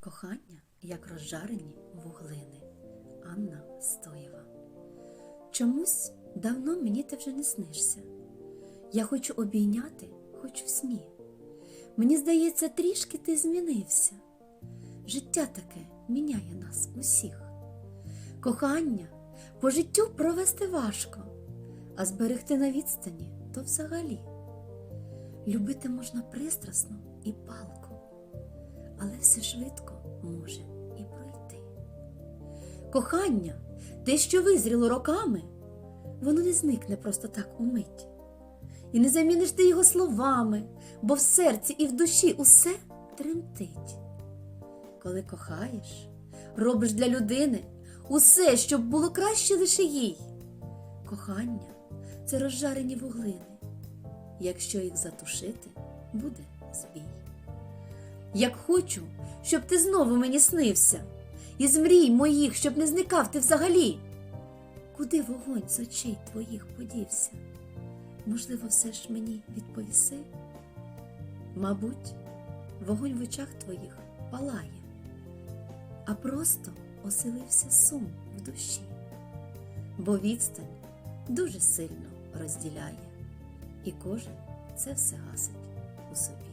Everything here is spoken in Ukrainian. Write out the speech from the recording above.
Кохання, як розжарені вуглини. Анна Стоєва. Чомусь давно мені ти вже не снишся. Я хочу обійняти, хоч у сні. Мені здається, трішки ти змінився. Життя таке міняє нас усіх. Кохання по життю провести важко, а зберегти на відстані то взагалі. Любити можна пристрасно і палко, але все швидко може і пройти. Кохання, те, що визріло роками, воно не зникне просто так умить. І не заміниш ти його словами, бо в серці і в душі усе тремтить. Коли кохаєш, робиш для людини усе, щоб було краще лише їй. Кохання це розжарені вуглини. Якщо їх затушити, буде збій. Як хочу, щоб ти знову мені снився, і з мрій моїх, щоб не зникав ти взагалі. Куди вогонь з очей твоїх подівся? Можливо, все ж мені відповіси? Мабуть, вогонь в очах твоїх палає, а просто оселився сум в душі, бо відстань дуже сильно розділяє, і кожен це все гасить у собі.